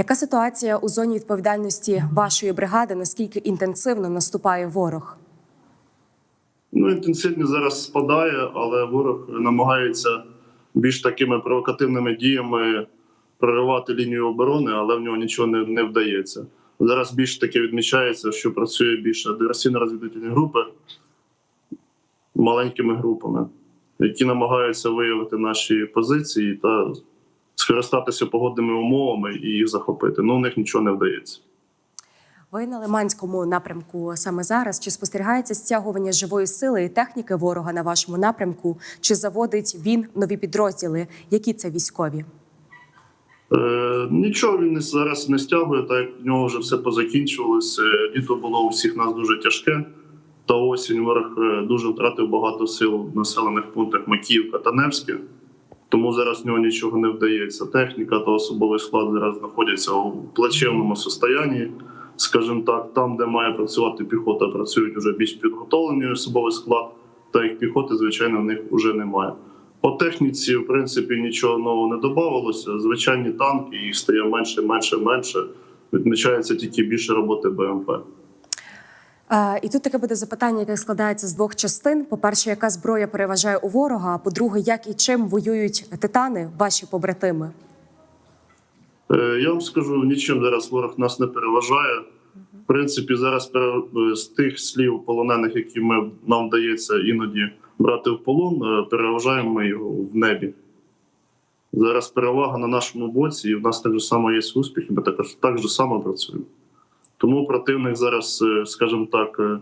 Яка ситуація у зоні відповідальності вашої бригади? Наскільки інтенсивно наступає ворог? Ну, інтенсивність зараз спадає, але ворог намагається більш такими провокативними діями проривати лінію оборони, але в нього нічого не, не вдається. Зараз більш таки відмічається, що працює більше диверсійно-розвідувальні групи маленькими групами, які намагаються виявити наші позиції та скористатися погодними умовами і їх захопити. Ну, у них нічого не вдається. Ви на Лиманському напрямку саме зараз. Чи спостерігається стягування живої сили і техніки ворога на вашому напрямку? Чи заводить він нові підрозділи? Які це військові? Е, нічого він зараз не стягує, так як в нього вже все позакінчувалося. Літо було у всіх нас дуже тяжке. Та осінь ворог е, дуже втратив багато сил в населених пунктах Макіївка та Невське. Тому зараз в нього нічого не вдається. Техніка та особовий склад зараз знаходяться у плачевному состоянні. Скажімо так, там, де має працювати піхота, працюють вже більш підготовлені особовий склад, та як піхоти, звичайно, в них вже немає. По техніці, в принципі, нічого нового не додавалося. Звичайні танки, їх стає менше, менше, менше. Відмічається тільки більше роботи БМП. Е, і тут таке буде запитання, яке складається з двох частин: по-перше, яка зброя переважає у ворога? А по-друге, як і чим воюють титани, ваші побратими? Е, Я вам скажу, нічим зараз ворог нас не переважає. В принципі, зараз з тих слів полонених, які ми, нам вдається іноді брати в полон, е, переважаємо ми його в небі. Зараз перевага на нашому боці, і в нас так же само є успіх, і ми також так само працюємо. Тому противник зараз, е, скажімо так, е,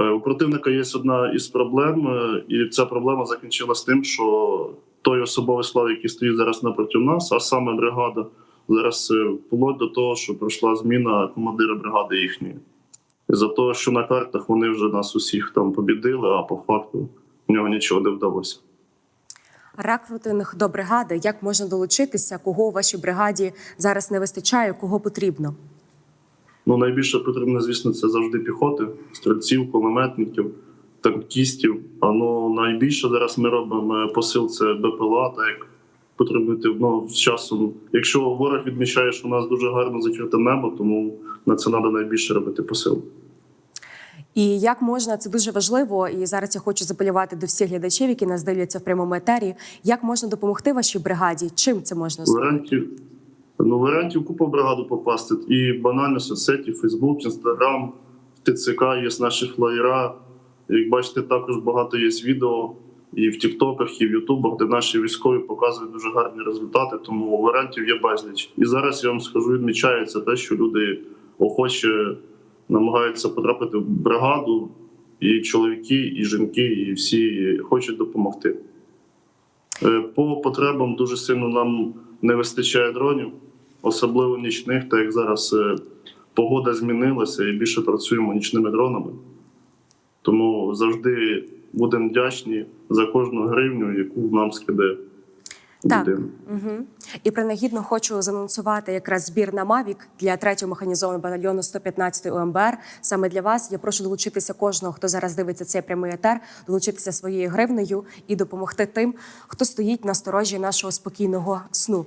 е, у противника є одна із проблем, і ця проблема закінчилась тим, що той особовий склад, який стоїть зараз напроти нас, а саме бригада, зараз вплоть до того, що пройшла зміна командира бригади їхньої. За того, що на картах вони вже нас усіх там побідили, а по факту в нього нічого не вдалося. Рекрутинг до бригади, як можна долучитися, кого у вашій бригаді зараз не вистачає, кого потрібно? Ну, найбільше потрібно, звісно, це завжди піхоти, стрільців, кулеметників, танкістів. А ну найбільше зараз ми робимо е, посил це БПЛА, так як потребуєте ну, з часом. Якщо ворог відмічає, що у нас дуже гарно закрите небо, тому на це треба найбільше робити посил. І як можна це дуже важливо, і зараз я хочу запалювати до всіх глядачів, які нас дивляться в прямому етері. Як можна допомогти вашій бригаді? Чим це можна зробити? Ну, варіантів купа в бригаду попасти. І банально соцсеті, Фейсбук, Інстаграм, ТЦК є наші флаєра. Як бачите, також багато є відео і в Тіктоках, і в Ютубах, де наші військові показують дуже гарні результати. Тому варіантів є безліч. І зараз я вам скажу, відмічається те, що люди охоче намагаються потрапити в бригаду, і чоловіки, і жінки, і всі хочуть допомогти. Е, По потребам дуже сильно нам не вистачає дронів, особливо нічних, так як зараз е, погода змінилася і більше працюємо нічними дронами. Тому завжди будемо вдячні за кожну гривню, яку нам скиде Так. Угу. І принагідно хочу занонсувати якраз збір на Мавік для 3-го механізованого батальйону 115 УМБР. Саме для вас я прошу долучитися кожного, хто зараз дивиться цей прямий етер, долучитися своєю гривнею і допомогти тим, хто стоїть на сторожі нашого спокійного сну.